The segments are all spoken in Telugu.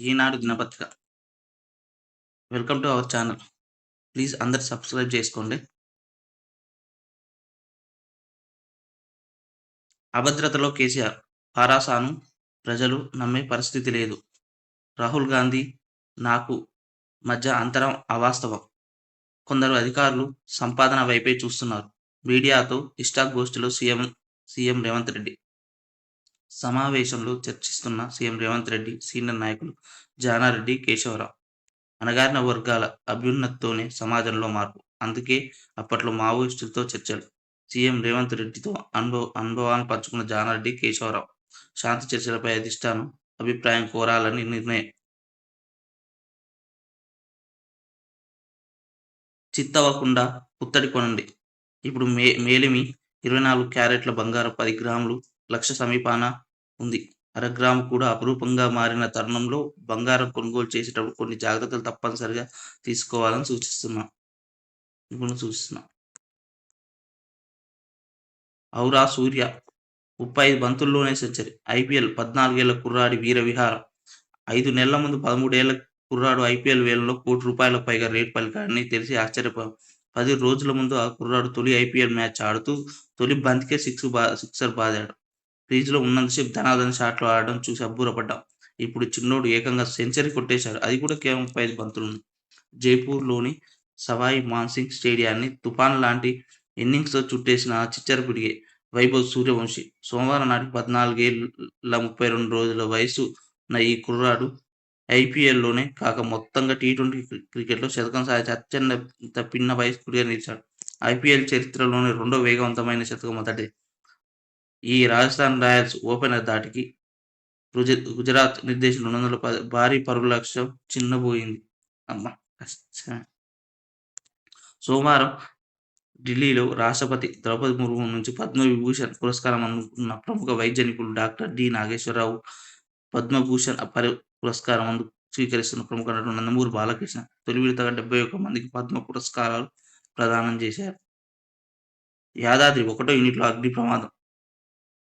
ఈనాడు దినపత్రిక. Welcome to our channel. Please అందరు సబ్స్క్రైబ్ చేసుకోండి. అభద్రతలో కేసీఆర్ పారాసాను ప్రజలు నమ్మే పరిస్థితి లేదు. రాహుల్ గాంధీ, నాకు మధ్య అంతరం అవాస్తవం. కొందరు అధికారులు సంపాదన వైపే చూస్తున్నారు. మీడియాతో ఇష్టాగోష్ఠిలో సీఎం సీఎం రేవంత్ రెడ్డి. సమావేశంలో చర్చిస్తున్న సీఎం రేవంత్ రెడ్డి సీనియర్ నాయకులు జానారెడ్డి, కేశవరావు. అణగారిన వర్గాల అభ్యున్నతితోనే సమాజంలో మార్పు. అందుకే అప్పట్లో మావోయిస్టులతో చర్చలు. సీఎం రేవంత్ రెడ్డితో అనుభవ అనుభవాలను పంచుకున్న జానారెడ్డి, కేశవరావు. శాంతి చర్చలపై అధిష్టానం అభిప్రాయం కోరాలని నిర్ణయం. చిత్తవకుండా పుత్తడి కొనండి. ఇప్పుడు మే మేలిమి ఇరవై నాలుగు క్యారెట్ల బంగారం పది గ్రాములు లక్ష సమీపాన ఉంది. అరగ్రామ్ కూడా అపురూపంగా మారిన తరుణంలో బంగారం కొనుగోలు చేసేటప్పుడు కొన్ని జాగ్రత్తలు తప్పనిసరిగా తీసుకోవాలని సూచిస్తున్నాం. నిపుణులు సూచిస్తున్నాం. ఔరా సూర్య ముప్పై ఐదు బంతుల్లోనే సెంచరీ. ఐపీఎల్ పద్నాలుగేళ్ళ కుర్రాడి వీర విహారం. ఐదు నెలల ముందు పదమూడేళ్ళ కుర్రాడు ఐపీఎల్ వేలంలో కోటి రూపాయలకు పైగా రేటు పలికాడని తెలిసి ఆశ్చర్యపోయాం. పది రోజుల ముందు ఆ కుర్రాడు తొలి ఐపీఎల్ మ్యాచ్ ఆడుతూ తొలి బంతికే సిక్స్ బా సిక్సర్ బాదాడు. క్రీజ్లో ఉన్నంతసేపు ధనాధన షాట్లు ఆడడం చూసి అబ్బురపడ్డాం. ఇప్పుడు చిన్నోడు ఏకంగా సెంచరీ కొట్టేశాడు. అది కూడా కేవలం ముప్పై ఐదు జైపూర్లోని సవాయి మాన్సింగ్ స్టేడియాన్ని తుఫాన్ లాంటి ఇన్నింగ్స్తో చుట్టేసిన చిచ్చరపిడిగే వైభవ్ సూర్యవంశీ. సోమవారం నాటి పద్నాలుగేళ్ళ ముప్పై రెండు రోజుల వయసు ఉన్న ఈ కుర్రాడు ఐపీఎల్లోనే కాక మొత్తంగా టీ-ట్వంటీ క్రికెట్లో శతకం సాధించి అత్యంత పిన్న వయస్కుడిగా నిలిచాడు. ఐపీఎల్ చరిత్రలోనే రెండో వేగవంతమైన శతకం అతడే ఈ రాజస్థాన్ రాయల్స్ ఓపెనర్ ధాటికి గుజరాత్ నిర్దేశం రెండు వందల పది భారీ పరుగు లక్ష్యం చిన్నబోయింది. అమ్మ సోమవారం ఢిల్లీలో రాష్ట్రపతి ద్రౌపది ముర్ము నుంచి పద్మవిభూషణ్ పురస్కారం అందుకున్న ప్రముఖ వైద్య నిపుణులు డాక్టర్ డి. నాగేశ్వరరావు, పద్మభూషణ్ పరి పురస్కారం అందు స్వీకరిస్తున్న ప్రముఖ నటుడు నందమూరి బాలకృష్ణ తొలి విడతగా డెబ్బై ఒక్క మందికి పద్మ పురస్కారాలు ప్రదానం చేశారు. యాదాద్రి ఒకటో యూనిట్లో అగ్ని ప్రమాదం.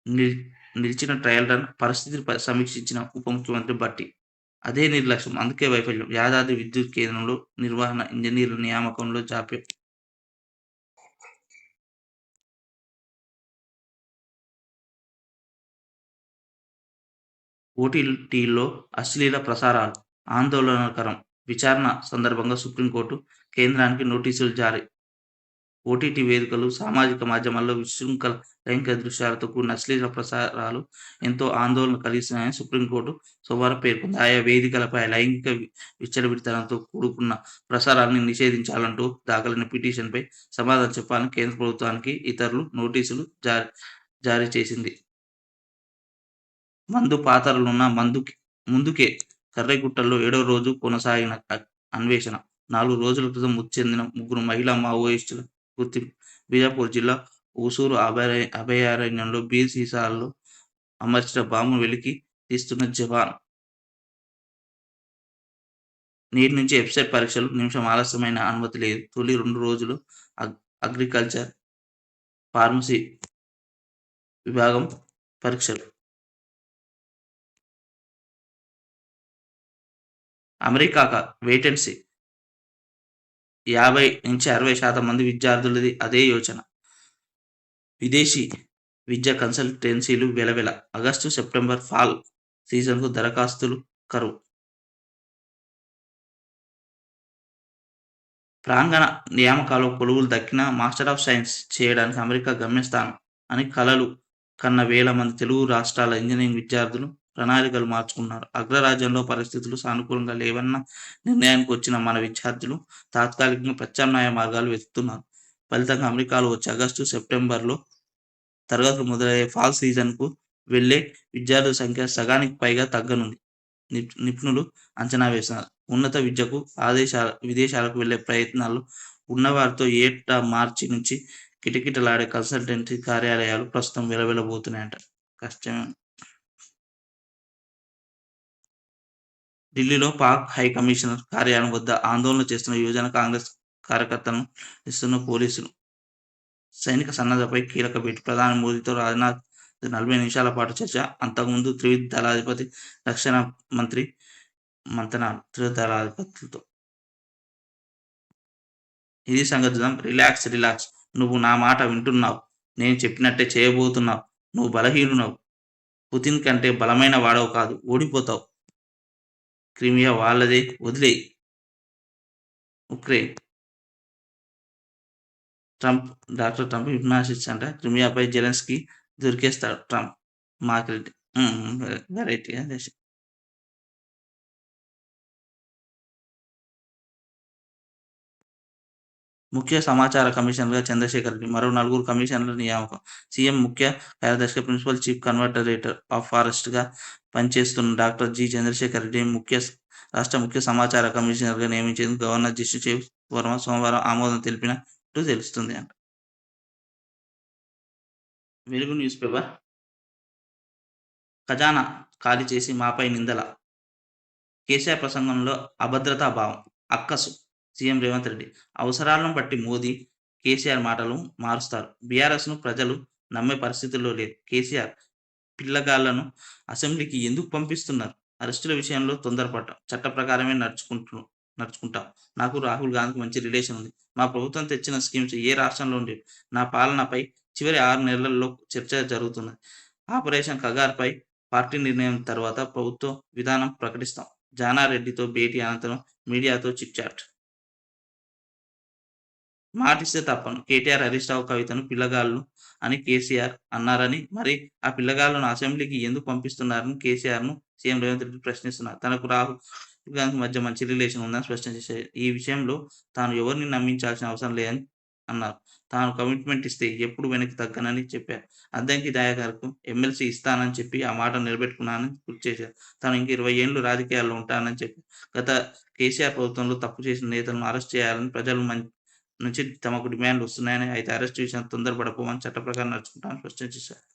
నిలిచిన ట్రయల్ రన్ పరిస్థితిని సమీక్షించిన ఉప ముఖ్యమంత్రి భట్టి. అదే నిర్లక్ష్యం అందుకే వైఫల్యం. యాదాద్రి విద్యుత్ కేంద్రంలో నిర్వహణ ఇంజనీర్ల నియామకంలో జాప్యం. ఓటీటీలో అశ్లీల ప్రసారాలు ఆందోళనకరం. విచారణ సందర్భంగా సుప్రీంకోర్టు కేంద్రానికి నోటీసులు జారీ. ఓటీటీ వేదికలు, సామాజిక మాధ్యమాల్లో విశృంఖల లైంగిక దృశ్యాలతో కూడిన అశ్లీల ప్రసారాలు ఎంతో ఆందోళన కలిగిస్తున్నాయని సుప్రీంకోర్టు సోమవారం పేర్కొంది. ఆయా వేదికలపై లైంగిక విచ్చలవిడితనంతో కూడుకున్న ప్రసారాలను నిషేధించాలంటూ దాఖలైన పిటిషన్పై సమాధానం చెప్పాలని కేంద్ర ప్రభుత్వానికి ఇతరులు నోటీసులు జారీ జారీ చేసింది. మందు పాత్రలున్న మందుకి ముందుకే కర్రెగుట్టలో ఏడో రోజు కొనసాగిన అన్వేషణ. నాలుగు రోజుల క్రితం మృతి చెందిన ముగ్గురు మహిళా మావోయిస్టుల గుర్తింపు. బీజాపూర్ జిల్లా ఊసూరు అభయ అభయారణ్యంలో బీర్ సీసాల్లో అమర్చిన బాంబును వెలికి తీస్తున్న జవాన్. నీటి నుంచి వెబ్సైట్ పరీక్షలు నిమిషం ఆలస్యమైన అనుమతి లేదు. తొలి రెండు రోజులు అగ్రికల్చర్, ఫార్మసీ విభాగం పరీక్షలు. అమెరికాక వేటెన్సీ యాభై నుంచి అరవై శాతం మంది విద్యార్థులది అదే యోచన. విదేశీ విద్యా కన్సల్టెన్సీలు వెలవెల. ఆగస్టు, సెప్టెంబర్, ఫాల్ సీజన్‌కు దరఖాస్తులు కరువు. ప్రాంగణ నియామకాలు కొలువులు దక్కిన మాస్టర్ ఆఫ్ సైన్స్ చేయడానికి అమెరికా గమ్యస్థానం అని కలలు కన్న వేల మంది తెలుగు రాష్ట్రాల ఇంజనీరింగ్ విద్యార్థులు ప్రణాళికలు మార్చుకున్నారు. అగ్రరాజ్యంలో పరిస్థితులు సానుకూలంగా లేవన్న నిర్ణయానికి వచ్చిన మన విద్యార్థులు తాత్కాలికంగా ప్రత్యామ్నాయ మార్గాలు వెతుకుతున్నారు. ఫలితంగా అమెరికాలో వచ్చే ఆగస్టు, సెప్టెంబర్‌లో తరగతులు మొదలయ్యే ఫాల్ సీజన్‌కు వెళ్ళే విద్యార్థుల సంఖ్య సగానికి పైగా తగ్గనుంది నిప్ నిపుణులు అంచనా వేస్తున్నారు. ఉన్నత విద్యకు ఆదేశాల విదేశాలకు వెళ్ళే ప్రయత్నాలు ఉన్నవారితో ఏటా మార్చి నుంచి కిటకిటలాడే కన్సల్టెన్సీ కార్యాలయాలు ప్రస్తుతం వెలవెలబోతున్నాయట. కష్టమే. ఢిల్లీలో పాక్ హై కమిషనర్ కార్యాలయం వద్ద ఆందోళన చేస్తున్న యువజన కాంగ్రెస్ కార్యకర్తలను ఇస్తున్న పోలీసులు. సైనిక సన్నద్ధపై కీలక భేటీ. ప్రధాని మోదీతో రాజ్నాథ్ నలభై నిమిషాల పాటు చర్చ. అంతకుముందు త్రివిధ దళాధిపతి, రక్షణ మంత్రి మంతనాలు త్రిదళాధిపతులతో ఇది సంగతి రిలాక్స్ రిలాక్స్. నువ్వు నా మాట వింటున్నావు. నేను చెప్పినట్టే చేయబోతున్నావు. నువ్వు బలహీనున్నావు పుతిన్ కంటే బలమైన వాడవు కాదు. ఓడిపోతావు. క్రిమియా వాళ్ళదే వదిలే. Ukraine. Trump doctor Trump hypnosis అంట క్రిమియాపై జెలెన్స్కి దొరికేస్తాడు ట్రంప్. మార్కెట్ వెరైటీ ముఖ్య సమాచార కమిషనర్గా చంద్రశేఖర్ రెడ్డి మరో నలుగురు కమిషనర్ల నియామకం. సీఎం ముఖ్య కార్యదర్శిగా ప్రిన్సిపల్ చీఫ్ కన్వర్టరేటర్ ఆఫ్ ఫారెస్ట్గా పనిచేస్తున్న డాక్టర్ జి. చంద్రశేఖర్ రెడ్డి ముఖ్య రాష్ట్ర ముఖ్య సమాచార కమిషనర్గా నియమించేందుకు గవర్నర్ జిష్ణుదేవ్ వర్మ సోమవారం ఆమోదం తెలిపినట్టు తెలుస్తుంది అంట. వెలుగు న్యూస్ పేపర్. ఖజానా ఖాళీ చేసి మాపై నిందల. కేసీఆర్ ప్రసంగంలో అభద్రతా భావం అక్కసు సీఎం రేవంత్ రెడ్డి. అవసరాలను బట్టి మోదీ కేసీఆర్ మాటలు మారుస్తారు. బీఆర్ఎస్ను ప్రజలు నమ్మే పరిస్థితుల్లో లేదు కేసీఆర్ పిల్లగాళ్ళను అసెంబ్లీకి ఎందుకు పంపిస్తున్నారు? అరెస్టుల విషయంలో తొందరపడ్డాం. చట్ట ప్రకారమే నడుచుకుంటు నడుచుకుంటాం. నాకు రాహుల్ గాంధీకి మంచి రిలేషన్ ఉంది. మా ప్రభుత్వం తెచ్చిన స్కీమ్స్ ఏ రాష్ట్రంలో ఉండేవి నా పాలనపై చివరి ఆరు నెలల్లో చర్చ జరుగుతున్నది. ఆపరేషన్ కగార్పై పార్టీ నిర్ణయం తర్వాత ప్రభుత్వ విధానం ప్రకటిస్తాం. జానారెడ్డితో భేటీ అనంతరం మీడియాతో చిట్ చాట్ మాటిస్తే తప్పను. కేటీఆర్ హరీష్ రావు కవితను పిల్లగాళ్ళు అని కేసీఆర్ అన్నారని మరి ఆ పిల్లగాళ్ళను అసెంబ్లీకి ఎందుకు పంపిస్తున్నారని కేసీఆర్ను సీఎం రేవంత్ రెడ్డి ప్రశ్నిస్తున్నారు. తనకు రాహుల్ గాంధీ మధ్య మంచి రిలేషన్ ఉందని స్పష్టం చేశారు. ఈ విషయంలో తాను ఎవరిని నమ్మించాల్సిన అవసరం లేదని అన్నారు. తాను కమిట్మెంట్ ఇస్తే ఎప్పుడు వెనక్కి తగ్గనని చెప్పారు. అద్దంకి దయాకర్కు ఎమ్మెల్సీ ఇస్తానని చెప్పి ఆ మాట నిలబెట్టుకున్నానని గుర్తు చేశారు. తాను ఇంక ఇరవై ఏళ్ళు రాజకీయాల్లో ఉంటానని చెప్పి గత కేసీఆర్ ప్రభుత్వంలో తప్పు చేసిన నేతలను అరెస్ట్ చేయాలని ప్రజలు నుంచి తమకు డిమాండ్లు వస్తున్నాయని అయితే అరెస్ట్ విషయం తొందరపడపోమని చట్ట ప్రకారం నడుచుకుంటామని స్పష్టం చేశారు.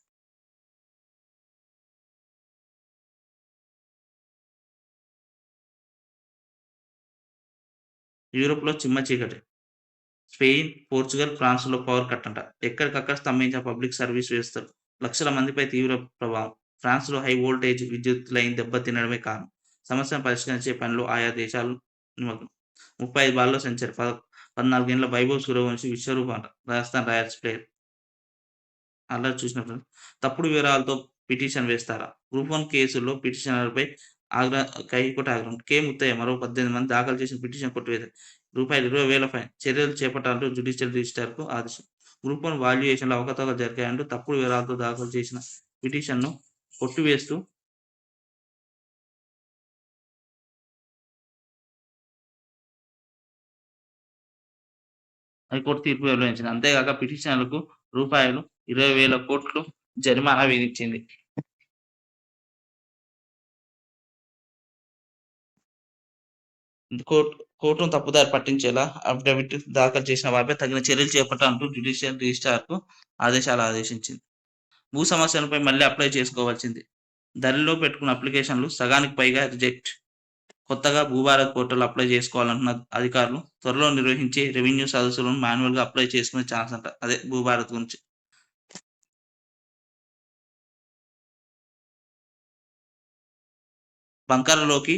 యూరోప్లో చిమ్మ చీకటి. స్పెయిన్ పోర్చుగల్ ఫ్రాన్స్లో పవర్ కట్ అంట ఎక్కడికక్కడ స్తంభించిన పబ్లిక్ సర్వీస్ వ్యవస్థలు. లక్షల మందిపై తీవ్ర ప్రభావం. ఫ్రాన్స్లో హై వోల్టేజ్ విద్యుత్ లైన్ దెబ్బతినడమే కారణం. సమస్యను పరిష్కరించే పనిలో ఆయా దేశాలు నిమగ్నం. ముప్పై ఐదు బాల్లో సెంచరీ. పద్నాలుగేళ్ళ వైభవ్ సూర్యవంశి విశ్వరూప అంట. Rajasthan Royals player. అలా చూసినప్పుడు తప్పుడు వివరాలతో పిటిషన్ వేస్తారా? గ్రూప్ వన్ కేసుల్లో పిటిషనర్పై ఆగ్రహ కైకోట ఆగ్రహం. కే. ముత్తయ్య మరో పద్దెనిమిది మంది దాఖలు చేసిన పిటిషన్ కొట్టివేత. రూపాయలు ఇరవై వేల ఫైన్. చర్యలు చేపట్టాలంటూ జ్యుడిషియల్ రిజిస్టర్కు ఆదేశం. గ్రూప్ వన్ వాల్యుయేషన్లో అవకతవకలు జరిగాయంటూ తప్పుడు వివరాలతో దాఖలు చేసిన పిటిషన్ను కొట్టివేస్తూ హైకోర్టు తీర్పు వెలువరించింది. అంతేగాక పిటిషనర్లకు రూపాయలు ఇరవై వేల కోట్లు జరిమానా విధించింది. కోర్టు కోర్టును తప్పుదారి పట్టించేలా అఫిడవిట్ దాఖలు చేసిన వారిపై తగిన చర్యలు చేపట్టాలంటూ జ్యుడిషియల్ రిజిస్ట్రార్కు ఆదేశాలు ఆదేశించింది. భూ సమస్యలపై మళ్ళీ అప్లై చేసుకోవాల్సింది. దరిలో పెట్టుకున్న అప్లికేషన్లు సగానికి పైగా రిజెక్ట్ కొత్తగా భూభారత్ పోర్టల్ అప్లై చేసుకోవాలంటున్న అధికారులు త్వరలో నిర్వహించే రెవెన్యూ సదస్సులను మాన్యువల్గా అప్లై చేసుకునే ఛాన్స్ అంట. అదే భూభారత్ గురించి. బంకర్లోకి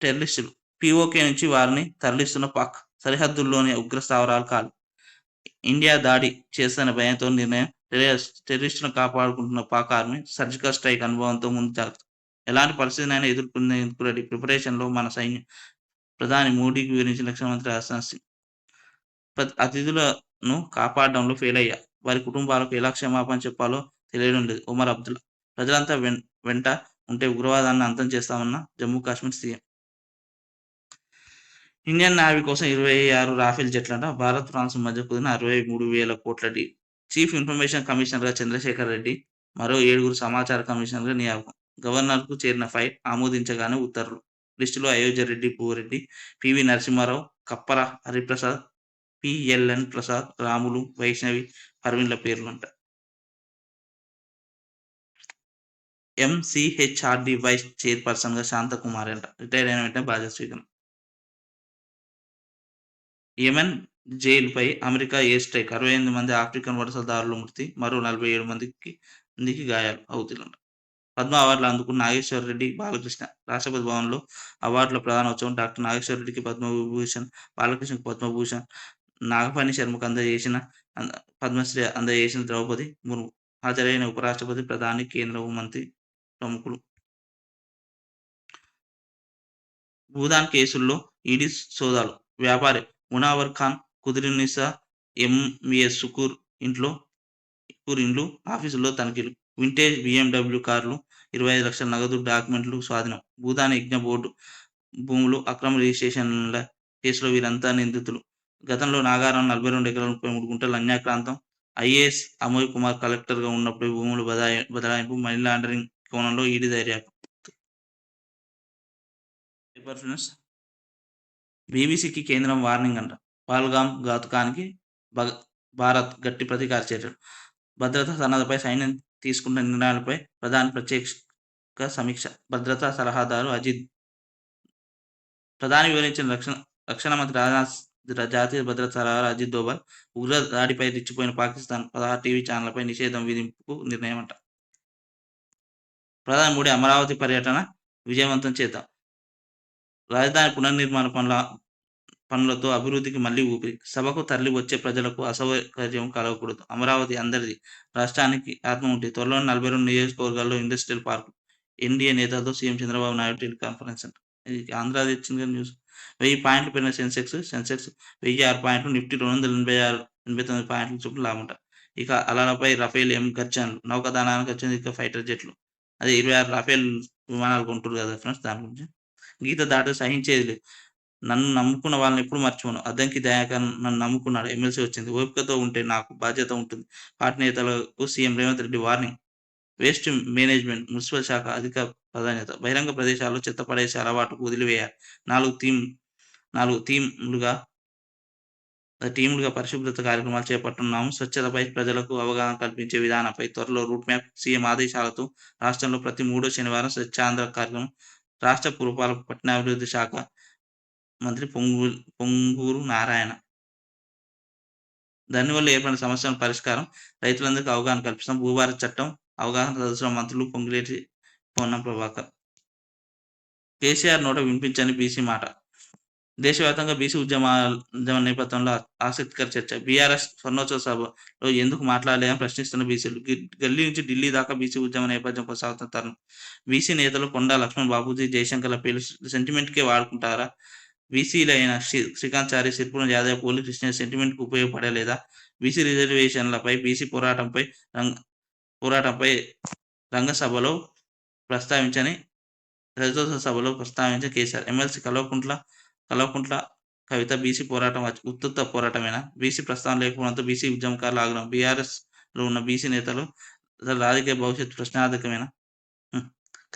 టెర్రరిస్టులు. పిఓకే నుంచి వారిని తరలిస్తున్న పాక్ సరిహద్దుల్లోని ఉగ్ర స్థావరాలు కాదు. ఇండియా దాడి చేస్తున్న భయంతో నిర్ణయం టెర్రరిస్టులను కాపాడుకుంటున్న పాక్ ఆర్మీ సర్జికల్ స్ట్రైక్ అనుభవంతో ముందు జాగ్రత్త ఎలాంటి పరిస్థితినైనా ఎదుర్కొనేందుకు రెడీ ప్రిపరేషన్లో మన సైన్యం ప్రధాని మోడీకి వివరించిన రక్షణ మంత్రి రాజ్నాథ్ సింగ్ అతిథులను కాపాడడంలో ఫెయిల్ అయ్యా. వారి కుటుంబాలకు ఎలా క్షమాపణ చెప్పాలో తెలియడం లేదు. ఉమర్ అబ్దుల్లా. ప్రజలంతా వెంట ఉంటే ఉగ్రవాదాన్ని అంతం చేస్తామన్న Jammu Kashmir CM. Indian navy కోసం ఇరవై ఆరు రాఫెల్ జట్లంట భారత్ ఫ్రాన్స్ మధ్య కుదిరిన అరవై మూడు వేల కోట్ల డీల్. చీఫ్ ఇన్ఫర్మేషన్ కమిషనర్గా చంద్రశేఖర్ రెడ్డి మరో ఏడుగురు సమాచార కమిషనర్గా నియామకం గవర్నర్కు చేరిన ఫైల్ ఆమోదించగానే ఉత్తర్వులు. లిస్టులో అయోధ్య రెడ్డి భూరెడ్డి పివి నరసింహారావు కప్పర హరిప్రసాద్ పిఎల్ఎన్ ప్రసాద్ రాములు వైష్ణవి పర్వీన్ల పేర్లుంట. ఎంసీహెచ్ఆర్డి వైస్ చైర్పర్సన్గా శాంతకుమార్ అంట రిటైర్ అయిన వెంటనే బాధ్యత స్వీకరణ. యెమెన్ జైలుపై అమెరికా ఎయిర్ స్ట్రైక్. అరవై ఎనిమిది మంది ఆఫ్రికన్ వలసదారులు మృతి మరో నలభై ఏడు మందికి మందికి గాయాలు అవుతుందంట పద్మ అవార్డులు అందుకున్న నాగేశ్వర రెడ్డి బాలకృష్ణ రాష్ట్రపతి భవన్లో అవార్డుల ప్రధానోత్సవం డాక్టర్ నాగేశ్వర రెడ్డికి పద్మభూషణ్ బాలకృష్ణకి పద్మభూషణ్ నాగపాణి శర్మకు అందజేసిన పద్మశ్రీ అందజేసిన ద్రౌపది ముర్ము హాజరైన ఉపరాష్ట్రపతి ప్రధాని కేంద్ర హోంమంత్రి ప్రముఖులు. భూదాన్ కేసుల్లో ఈడీ సోదాలు. వ్యాపారి మునావర్ ఖాన్ కుదిరినిసా ఎంఏ సుకూర్ ఇంట్లో సుకూర్ ఆఫీసుల్లో తనిఖీలు. వింటేజ్ బిఎండబ్ల్యూ కార్లు ఇరవై ఐదు లక్షల నగదు డాక్యుమెంట్లు స్వాధీనం భూదాన్ యజ్ఞ బోర్డు భూములు అక్రమ రిజిస్ట్రేషన్ల కేసులో వీరంతా నిందితులు. గతంలో నాగారం నలభై రెండు ఎకరాల ముప్పై మూడు గుంటల అన్యాక్రాంతం. ఐఏఎస్ అమోయ్ కుమార్ కలెక్టర్గా ఉన్నప్పుడు భూములు బదాయి బదలాయింపు మనీ లాండరింగ్ కోణంలో ఈడీ దర్యాప్తు. ఫ్రెండ్స్ బీబీసీకి కేంద్రం వార్నింగ్ అంట. పాల్గామ్ ఘాతుకానికి భగ భారత్ గట్టి ప్రతీకార చర్యలు. భద్రతా సన్నద్ధపై సైన్యం తీసుకున్న నిర్ణయాలపై ప్రధాని ప్రత్యక్ష సమీక్ష భద్రతా సలహాదారు అజిత్. ప్రధాని వివరించిన రక్షణ రక్షణ మంత్రి రాజ్నాథ్ జాతీయ భద్రతా సలహాదారు అజిత్ దోవల్ ఉగ్ర దాడిపై రెచ్చిపోయిన పాకిస్తాన్ పదహారు టీవీ ఛానళ్ళపై నిషేధం విధింపుకు నిర్ణయం అంట ప్రధాని మోడీ అమరావతి పర్యటన విజయవంతం చేద్దాం. రాజధాని పునర్నిర్మాణ పనుల పనులతో అభివృద్ధికి మళ్ళీ ఊపిరి. సభకు తరలి వచ్చే ప్రజలకు అసౌకర్యం కలగకూడదు. అమరావతి అందరిది. రాష్ట్రానికి ఆత్మ ఉంటే త్వరలో నలభై రెండు నియోజకవర్గాల్లో ఇండస్ట్రియల్ పార్క్ ఎన్డీఏ నేతలతో సీఎం చంద్రబాబు నాయుడు టెలికాన్ఫరెన్స్ అంట ఇది ఆంధ్రాది ఇచ్చింది న్యూస్. వెయ్యి పాయింట్లు పెరిగిన సెన్సెక్స్ సెన్సెక్స్ వెయ్యి ఆరు పాయింట్లు నిఫ్టీ రెండు వందల ఎనభై ఆరు ఎనభై తొమ్మిది పాయింట్లు చొప్పున లాభంట ఇక అలాలపై రఫేల్ ఎం గర్జన్లు నౌకదానానికి వచ్చింది ఇక ఫైటర్ జెట్లు. అదే ఇరవై ఆరు రఫేల్ విమానాలు కొంటారు కదా ఫ్రెండ్స్ దాని గురించి. గీత దాటి సహించేది లేదు. నన్ను నమ్ముకున్న వాళ్ళని ఎప్పుడు మర్చిపోను. అద్దంకి దయాకర్ నన్ను నమ్ముకున్నాడు. ఎమ్మెల్సీ వచ్చింది. ఓపికతో ఉంటే నాకు బాధ్యత ఉంటుంది. పార్టీ నేతలకు CM Revanth Reddy warning. Waste management municipal శాఖ అధిక ప్రాధాన్యత. బహిరంగ ప్రదేశాల్లో చెత్త పడేసే అలవాటుకు వదిలివేయాలి. నాలుగు థీమ్ నాలుగు థీమ్లుగా టీములుగా పరిశుభ్రత కార్యక్రమాలు చేపట్టున్నాము స్వచ్ఛతపై ప్రజలకు అవగాహన కల్పించే విధానంపై త్వరలో రూట్ మ్యాప్ సీఎం ఆదేశాలతో రాష్ట్రంలో ప్రతి మూడో శనివారం స్వచ్ఛాంధ్ర కార్యక్రమం రాష్ట్ర పురపాలక పట్టణాభివృద్ధి శాఖ మంత్రి పొంగు పొంగూరు నారాయణ. దానివల్ల ఏర్పడిన సమస్యల పరిష్కారం రైతులందరికీ అవగాహన కల్పిస్తాం. భూభారత చట్టం అవగాహన సదస్సులో మంత్రులు పొంగిలేటి పొన్నం ప్రభాకర్. కేసీఆర్ నోట వినిపించని బీసీ మాట. దేశవ్యాప్తంగా బీసీ ఉద్యమ నేపథ్యంలో ఆసక్తికర చర్చ. బీఆర్ఎస్ స్వర్ణోత్సవ సభలో ఎందుకు మాట్లాడలేదని ప్రశ్నిస్తున్న బీసీలు. గల్లీ నుంచి ఢిల్లీ దాకా బీసీ ఉద్యమ నేపథ్యం కొనసాగుతున్న తరుణం. బీసీ నేతలు కొండా లక్ష్మణ్ బాబూజీ జయశంకర్ల పేరు సెంటిమెంట్కే వాడుకుంటారా? బీసీలైన శ్రీ శ్రీకాంత్ చారి సిరిపురం యాదవ్ పోలి కృష్ణ సెంటిమెంట్కి ఉపయోగపడలేదా? బీసీ రిజర్వేషన్లపై బీసీ పోరాటంపై రంగ పోరాటంపై రంగసభలో ప్రస్తావించని రజతోత్సవ సభలో ప్రస్తావించిన కేసీఆర్. ఎమ్మెల్సీ కల్వకుంట్ల కల్వకుంట్ల కవిత బీసీ పోరాటం ఉత్తుత్త పోరాటమేనా? బీసీ ప్రస్తావన లేకపోవడంతో బీసీ ఉద్యమకారులు ఆగ్రహం. బీఆర్ఎస్లో ఉన్న బీసీ నేతలు రాజకీయ భవిష్యత్తు ప్రశ్నార్థకమేనా?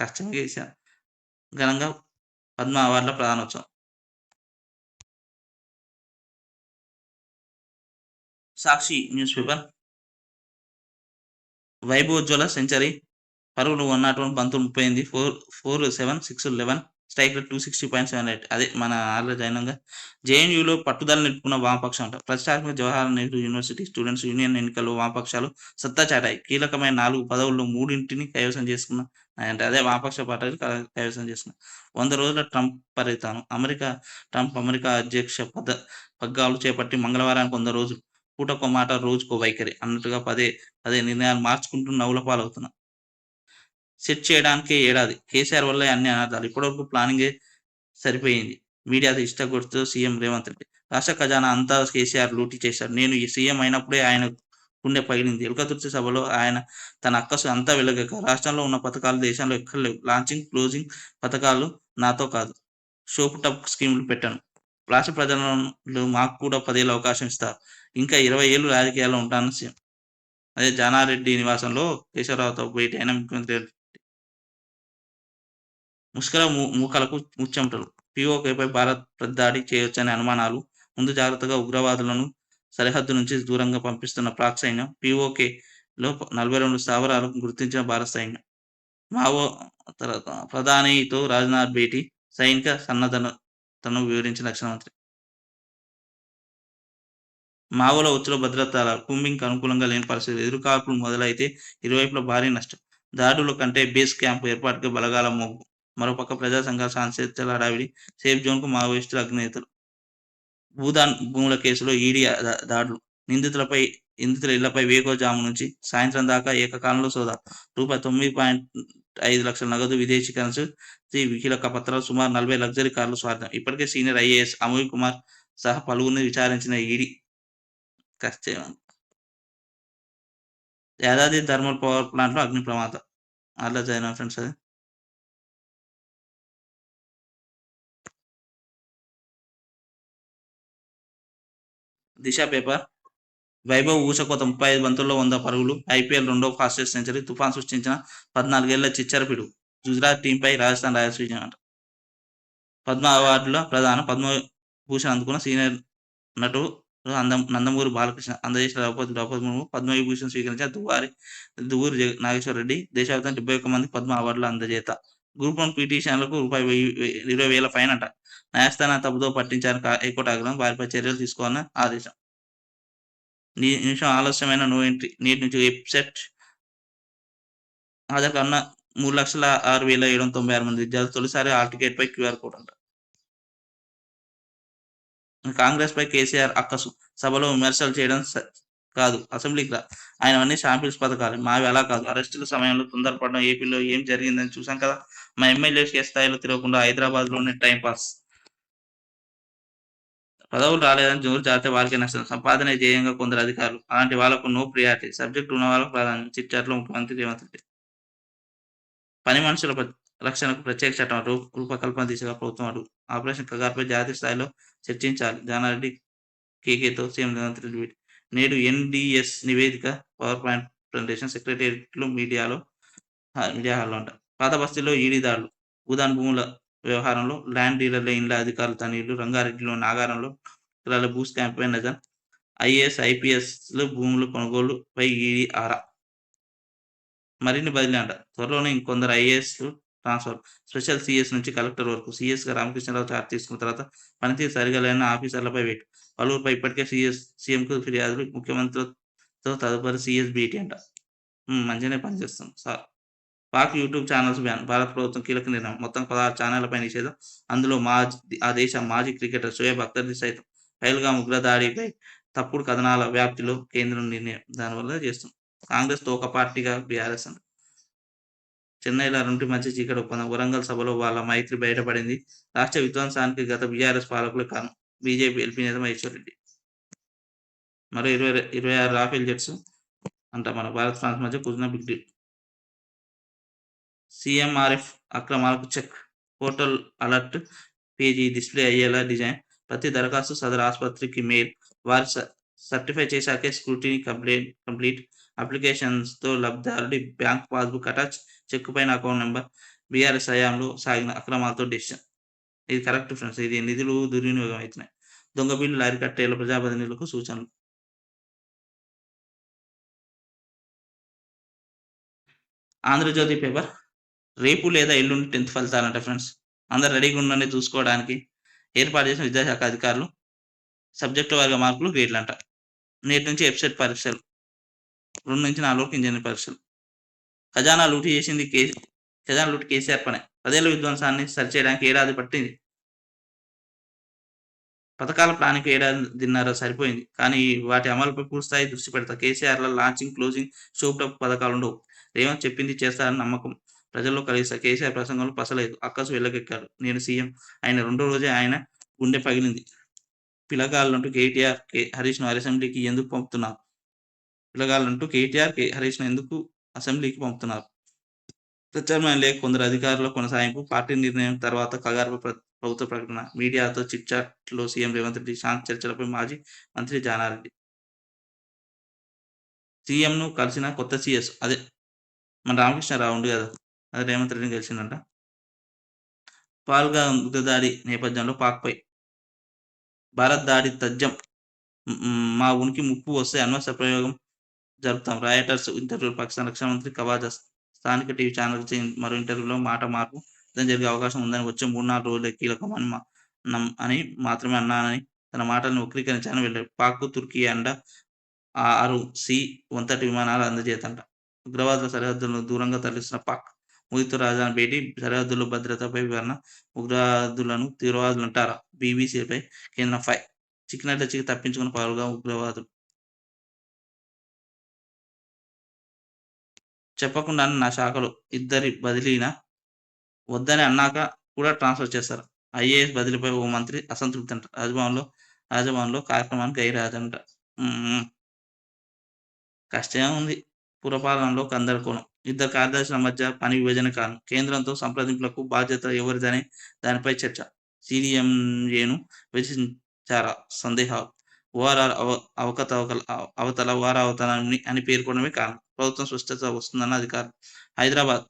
కష్టం కష్టంగా ఘనంగా పద్మ అవార్డుల ప్రధానోత్సవం. Sakshi news paper. వైభవోజ్వల సెంచరీ. పరుగులు వన్ నాట్ వన్ బంతులు ముప్పై ఎనిమిది four four seven six eleven strike rate two sixty point seven eight అదే మన ఆర్ల జైనంగా. జేఎన్యూలో పట్టుదల నిలుపుకున్న వామపక్షం అంట. ప్రతిష్టాత్మక Jawaharlal Nehru university students union ఎన్నికల్లో వామపక్షాలు సత్తా చాటాయి. కీలకమైన నాలుగు పదవుల్లో మూడింటిని కైవసం చేసుకున్న అంటే. అదే వామపక్ష పార్టీలు కైవసం చేసుకున్న. వంద రోజుల ట్రంప్ పరితానం అమెరికా ట్రంప్ అమెరికా అధ్యక్ష పద పగ్గాలు చేపట్టి మంగళవారానికి వంద రోజులు పూటకో మాట రోజుకో వైఖరి అన్నట్టుగా పదే పదే నిర్ణయాలు మార్చుకుంటూ నవ్వుల పాలవుతున్నా. సెట్ చేయడానికే ఏడాది. కేసీఆర్ వల్ల అన్ని అనర్థాలు ఇప్పటివరకు ప్లానింగే సరిపోయింది. మీడియా ఇష్టగొడుతూ సీఎం రేవంత్ రెడ్డి. రాష్ట్ర ఖజానా అంతా కేసీఆర్ లూటీ చేశారు. నేను ఈ సీఎం అయినప్పుడే ఆయన గుండె పగిలింది. ఎలుకతుర్తి సభలో ఆయన తన అక్కసు అంతా వెలగక రాష్ట్రంలో ఉన్న పథకాలు దేశంలో ఎక్కడ లేవు. లాంచింగ్ క్లోజింగ్ పథకాలు నాతో కాదు. షోపు టప్ స్కీములు పెట్టాను. రాష్ట్ర ప్రజలను మాకు కూడా పదేళ్ళ అవకాశం ఇస్తారు. ఇంకా ఇరవై ఏళ్ళు రాజకీయాల్లో ఉంటాను సీఎం. అదే జానారెడ్డి నివాసంలో కేశవరావుతో భేటీ అయిన ముఖ్యమంత్రి ముష్కర మూకలకు ముచ్చెమటలు. పీఓకేపై భారత్ ప్రదాడి చేయొచ్చనే అనుమానాలు ముందు జాగ్రత్తగా ఉగ్రవాదులను సరిహద్దు నుంచి దూరంగా పంపిస్తున్న పాక్ సైన్యం పీఓకేలో నలభై రెండు స్థావరాలు గుర్తించిన భారత సైన్యం. మావో తర్వాత ప్రధానితో రాజ్నాథ్ భేటీ సైనిక సన్నద్ధతను వివరించిన రక్షణ మంత్రి. మావోల ఉచ్చుల భద్రత కుంబింగ్ అనుకూలంగా లేని పరిస్థితి ఎదురుకాల్పులు మొదలైతే ఇరువైపులా భారీ నష్టం. దాడుల కంటే బేస్ క్యాంప్ ఏర్పాటుకి బలగాల మొగ్గు మరోపక్క ప్రజా సంఘాల సాంస్కృతిక హడావిడి సేఫ్ జోన్కు మావోయిస్టుల అగ్నేతలు భూదాన్ భూముల కేసులో ఈడీ దాడులు. నిందితులపై నిందితుల ఇళ్ళపై వేకోజాము నుంచి సాయంత్రం దాకా ఏకకాలంలో సోదా. రూపాయి తొమ్మిది పాయింట్ ఐదు లక్షల నగదు విదేశీ కరెన్సీ కీలక పత్రాలు సుమారు నలభై లగ్జరీ కార్లు స్వాధీనం ఇప్పటికే సీనియర్ ఐఏఎస్ అమోయ్ కుమార్ సహా పలువురిని విచారించిన ఈడీ కష్టం. యాదాద్రి థర్మల్ పవర్ ప్లాంట్లో అగ్ని ప్రమాదం. అట్లా చదివిన ఫ్రెండ్స్ అది? దిశ పేపర్. వైభవ్ ఊసకోత ముప్పై ఐదు బంతుల్లో వంద పరుగులు. ఐపీఎల్ రెండో ఫాస్టెస్ట్ సెంచరీ తుఫాన్ సృష్టించిన పద్నాలుగేళ్ళ చిచ్చరపిడు. గుజరాత్ టీంపై రాజస్థాన్ రాయల్స్ విజయం అంట పద్మ అవార్డుల ప్రధాన పద్మభూషణ్ అందుకున్న సీనియర్ నటుడు అందం నందమూరి బాలకృష్ణ ఆంధ్రప్రదేశ్ ద్రౌపది ద్రౌపది ముర్ము పద్మవిభూషణ్ స్వీకరించిన దువారి దువ్వూరి జగ- నాగేశ్వర రెడ్డి దేశవ్యాప్తంగా డెబ్బై ఒక్క మంది పద్మ అవార్డుల అందజేత. గ్రూప్ వన్ పిటిషన్లకు రూపాయి వెయ్యి ఇరవై వేల ఫైన్ అంట. న్యాయస్థానం తప్పుదో పట్టించాలని హైకోర్టు ఆగ్రహం వారిపై చర్యలు తీసుకోవాలని ఆదేశం. నిమిషం ఆలస్యమైన నో ఎంట్రీ నేటి నుంచి వెబ్సైట్ ఆధార్ కన్నా మూడు లక్షల ఆరు వేల ఏడు వందల తొంభై ఆరు మంది విద్యార్థులు తొలిసారి ఆ టికెట్ పై క్యూఆర్ కోడ్ అంట. కాంగ్రెస్ పై కేసీఆర్ అక్కసు సభలో విమర్శలు చేయడం స- కాదు అసెంబ్లీకి రా. ఆయన అన్ని శాంపిల్స్ పథకాలు. మావి అలా కాదు. అరెస్టుల సమయంలో తొందరపడడం ఏపీలో ఏం జరిగిందని చూసాం కదా. మా ఎమ్మెల్యే ఏ స్థాయిలో తిరగకుండా హైదరాబాద్లోనే టైం పాస్. పదవులు రాలేదని జోరు జాతే వారికి నష్టం. సంపాదన ధ్యేయంగా కొందరు అధికారులు. అలాంటి వాళ్ళకు నో ప్రియారిటీ. సబ్జెక్ట్ ఉన్న వాళ్ళకు ప్రాధాన్యం చిట్చాట్లో ముఖ్యమంత్రి రేవంత్ రెడ్డి. పని మనుషుల రక్షణకు ప్రత్యేక చట్టం రూ- రూపకల్పన దిశగా ప్రభుత్వం అడుగు ఆపరేషన్ కగార్పై జాతీయ స్థాయిలో చర్చించాలి. జానారెడ్డి కేకేతో సీఎం రేవంత్ రెడ్డి నేడు ఎన్డిఎస్ నివేదిక పవర్ పాయింట్ ప్రజెంటేషన్ సెక్రటేరియట్లు మీడియాలో మీడియా హాల్లో అంట. పాత బస్తీలో ఈడీ దాడులు. భూదాన్ భూముల వ్యవహారంలో ల్యాండ్ డీలర్ల ఇండ్ల అధికారుల తనీళ్ళు రంగారెడ్డిలో నాగారంలో కులాల భూ స్కామ్ నజర్. ఐఏఎస్ ఐపీఎస్లు భూములు కొనుగోలు పై ఈడీ ఆరా. మరిన్ని బదిలీ అంట. త్వరలోనే ఇంకొందరు ఐఏఎస్ ట్రాన్స్ఫర్. స్పెషల్ సిఎస్ నుంచి కలెక్టర్ వరకు సిఎస్గా రామకృష్ణరావు చార్జ్ తీసుకున్న తర్వాత పనితీరు సరిగా లేని ఆఫీసర్లపై వేటు పలువురుపై ఇప్పటికే సిఎస్ సీఎంకు ఫిర్యాదులు ముఖ్యమంత్రితో తదుపరి సిఎస్ బీటీ అంట. మంచిగానే పనిచేస్తాం. Sir Pak YouTube channels ban భారత ప్రభుత్వం కీలక నిర్ణయం. మొత్తం పదహారు ఛానళ్ళపై నిషేధం. అందులో మాజీ ఆ దేశ మాజీ క్రికెటర్ షోయబ్ అఖ్తర్ది సైతం పైలుగా ఉగ్ర దాడిపై తప్పుడు కథనాల వ్యాప్తిలో కేంద్రం నిర్ణయం. దానివల్ల చేస్తుంది కాంగ్రెస్ తోక పార్టీగా బీఆర్ఎస్ అంట. చెన్నైలో రెండు మధ్య చీకటి ఒప్పందం. వరంగల్ సభలో వాళ్ళ మైత్రి బయటపడింది. రాష్ట్ర విధ్వంసానికి గత బీఆర్ఎస్ పాలకులు కారణం బీజేపీ ఎల్పీ నేత మహేశ్వర్ రెడ్డి మరో ఇరవై ఇరవై ఆరు రాఫెల్ జెట్స్ అంట మన భారత్ ఫ్రాన్స్ మధ్య కుదిరిన బిగ్ డీల్ సిఎంఆర్ఎఫ్ అక్రమాలకు check. Portal alert. Page display అయ్యేలా డిజైన్. ప్రతి దరఖాస్తు సదరు ఆసుపత్రికి మెయిల్. వారి సర్టిఫై చేశాకే స్క్రూటినీ కంప్లీట్ కంప్లీట్ అప్లికేషన్స్తో లబ్ధిదారుడి బ్యాంక్ పాస్బుక్ అటాచ్ చెక్ పైన అకౌంట్ నెంబర్ బీఆర్ఎస్ హయాంలో సాగిన అక్రమాలతో డెసిషన్ ఇది కరెక్ట్ ఫ్రెండ్స్ ఇది నిధులు దుర్వినియోగం అవుతున్నాయి దొంగ బిల్లు లారీ కట్టేల ప్రజాప్రతినిధులకు సూచనలు. ఆంధ్రజ్యోతి పేపర్ రేపు లేదా ఎల్లుండి టెన్త్ ఫలితాలంట ఫ్రెండ్స్. అందరు రెడీగా ఉండండి చూసుకోవడానికి. ఏర్పాటు చేసిన విద్యాశాఖ అధికారులు సబ్జెక్టు వర్గ మార్కులు గ్రేడ్లు నేటి నుంచి వెబ్సైట్ పరీక్షలు. రెండు నుంచి నాలుగు ఇంజనీరింగ్ పరీక్షలు. ఖజానా లూటి చేసింది కే ఖజానా లూటి కేసీఆర్ పనే. పదేళ్ళ విధ్వంసాన్ని సరిచేయడానికి ఏడాది పట్టింది. పథకాల ప్లాన్కి ఏడాదిన్నర సరిపోయింది. కానీ వాటి అమలుపై పూర్తిస్థాయి దృష్టి పెడతా కేసీఆర్ల లాంచింగ్ క్లోజింగ్ షూప్టప్ పథకాలు ఉండవు. రేవంత్ చెప్పింది చేస్తారని నమ్మకం. ప్రజల్లో కలిగిస్తా కేసీఆర్ ప్రసంగంలో పసలేదు. అక్కసు వెళ్ళకెక్కారు నేను సీఎం ఆయన రెండో రోజే ఆయన గుండె పగిలింది. పిలగాళ్ళంటూ కేటీఆర్ కే హరీష్ను అసెంబ్లీకి ఎందుకు పంపుతున్నారు? పిలగాళ్ళంటూ కేటీఆర్ కే హరీష్ను ఎందుకు అసెంబ్లీకి పంపుతున్నారు? ప్రత్యామ్నాయం లేక కొందరు అధికారుల కొనసాగింపు పార్టీ నిర్ణయం తర్వాత కగారు ప్రభుత్వ ప్రకటన మీడియాతో చిట్ చాట్లో సీఎం రేవంత్ రెడ్డి శాంతి చర్చలపై మాజీ మంత్రి జానారెడ్డి. సీఎంను కలిసిన కొత్త సీఎస్ అదే మన రామకృష్ణారావు ఉండు కదా అదే రేవంత్ రెడ్డిని కలిసిందంట పాల్గా ఉగ్రదాడి నేపథ్యంలో పాక్పై భారత్ దాడి తజ్జం. మా ఉనికి ముప్పు వస్తే అణ్వస్త్ర ప్రయోగం జరుపుతాం. రాయటర్స్ ఇంటర్వ్యూ పాకిస్తాన్ రక్షణ మంత్రి కవాజ్ స్థానిక టీవీ ఛానల్ మరో ఇంటర్వ్యూలో మాట మార్పు జరిగే అవకాశం ఉందని వచ్చే మూడు నాలుగు రోజులే కీలకం అని మా- నమ్- అని మాత్రమే అన్నానని తన మాటలను వక్రీకరించాలని వెళ్ళాడు పాక్ తుర్కీ అండ ఆరు సి వంతటి విమానాలు అందజేతంట. ఉగ్రవాదుల సరిహద్దులను దూరంగా తరలిస్తున్న పాక్. మోదీతో రాజధాని భేటీ, సరిహద్దుల భద్రతపై వివరణ, ఉగ్రవాదులను తీవ్రవాదులు అంటారా బీబీసీపై కేంద్రం ఫైవ్ చిక్కినట్లే చిక్కి తప్పించుకున్న పహల్గాం ఉగ్రవాదులు. చెప్పకుండా నా శాఖలో ఇద్దరి బదిలీన వద్దని అన్నాక కూడా ట్రాన్స్‌ఫర్ చేస్తారు ఐఏఎస్ బదిలీపై ఓ మంత్రి అసంతృప్తి అంట రాజభవన్‌లో కార్యక్రమానికి గైర్హాజరంట. కష్టమే ఉంది. పురపాలనలో కందరకోణం ఇద్దరు కార్యదర్శుల మధ్య పని విభజన కారణం. కేంద్రంతో సంప్రదింపులకు బాధ్యత ఎవరిదనే దానిపై చర్చ. సిడిఎంఏను విమర్శించారా సందేహాలు. ఓఆర్ఆర్ అవ అవకతవకల అవతల ఓఆర్ఆర్ అని పేర్కొనడమే కారణం. ప్రభుత్వం స్పష్టత వస్తుందన్న అధికారం హైదరాబాద్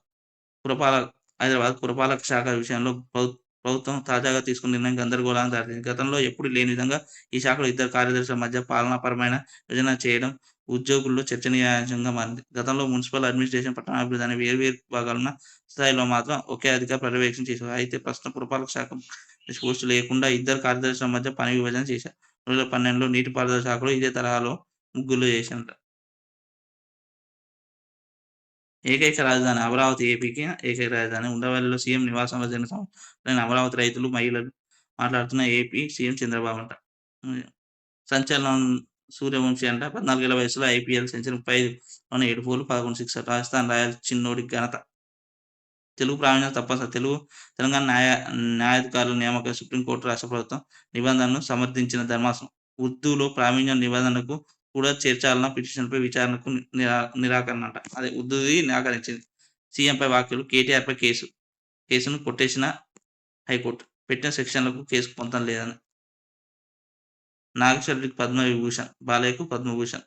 పురపాలక హైదరాబాద్ పురపాలక శాఖ విషయంలో ప్రభుత్వం తాజాగా తీసుకున్న నిర్ణయం గందరగోళానికి దారితీసింది. గతంలో ఎప్పుడు లేని విధంగా ఈ శాఖలో ఇద్దరు కార్యదర్శుల మధ్య పాలనాపరమైన విభజన చేయడం ఉద్యోగుల్లో చర్చనీయాంశంగా మారింది. గతంలో మున్సిపల్ అడ్మినిస్ట్రేషన్, పట్టణాభివృద్ధి అనే వేర్వేరు విభాగాలున్న స్థాయిలో మాత్రం ఒకే అధికారి పర్యవేక్షణ చేశారు అయితే ప్రస్తుతం పురపాలక శాఖ పోస్టు లేకుండా ఇద్దరు కార్యదర్శుల మధ్య పని విభజన చేశారు. రెండు వేల పన్నెండులో నీటిపారుదల శాఖలో ఇదే తరహాలో ముగ్గులు చేశారు ఏకైక రాజధాని అమరావతి ఏపీకి ఏకైక రాజధాని. ఉండవల్లిలో సీఎం నివాసంలో జరిగిన సమావేశంలో అమరావతి రైతులు, మహిళలు మాట్లాడుతున్న ఏపీ సీఎం అంట సంచలనం సూర్యవంశీ అంట. పద్నాలుగేళ్ళ వయసులో ఐపీఎల్ సెంచరీ ముప్పై ఐదు ఏడు ఫోర్లు, పదకొండు సిక్స్ రాజస్థాన్ రాయల్స్ చిన్నోడి ఘనత. తెలుగు ప్రావీణ్యం తప్పనిసరి. తెలుగు తెలంగాణ న్యాయ న్యాయాధికారుల నియామక సుప్రీంకోర్టు రాష్ట్ర ప్రభుత్వం నిబంధనను సమర్థించిన ధర్మాసనం. ఉర్దూలో ప్రావీణ్యం నిబంధనకు కూడా చేర్చాలన్న పిటిషన్పై విచారణకు నిరా నిరాకరణ అంట అదే ఉర్దూది నిరాకరించింది. సీఎంపై వ్యాఖ్యలు, కేటీఆర్‌పై కేసు కేసును కొట్టేసిన హైకోర్టు. పెట్టిన సెక్షన్లకు కేసు పొందడం లేదని. నాగేశ్వరరెడ్డికి పద్మవిభూషణ్, బాలయ్యకు పద్మభూషణ్.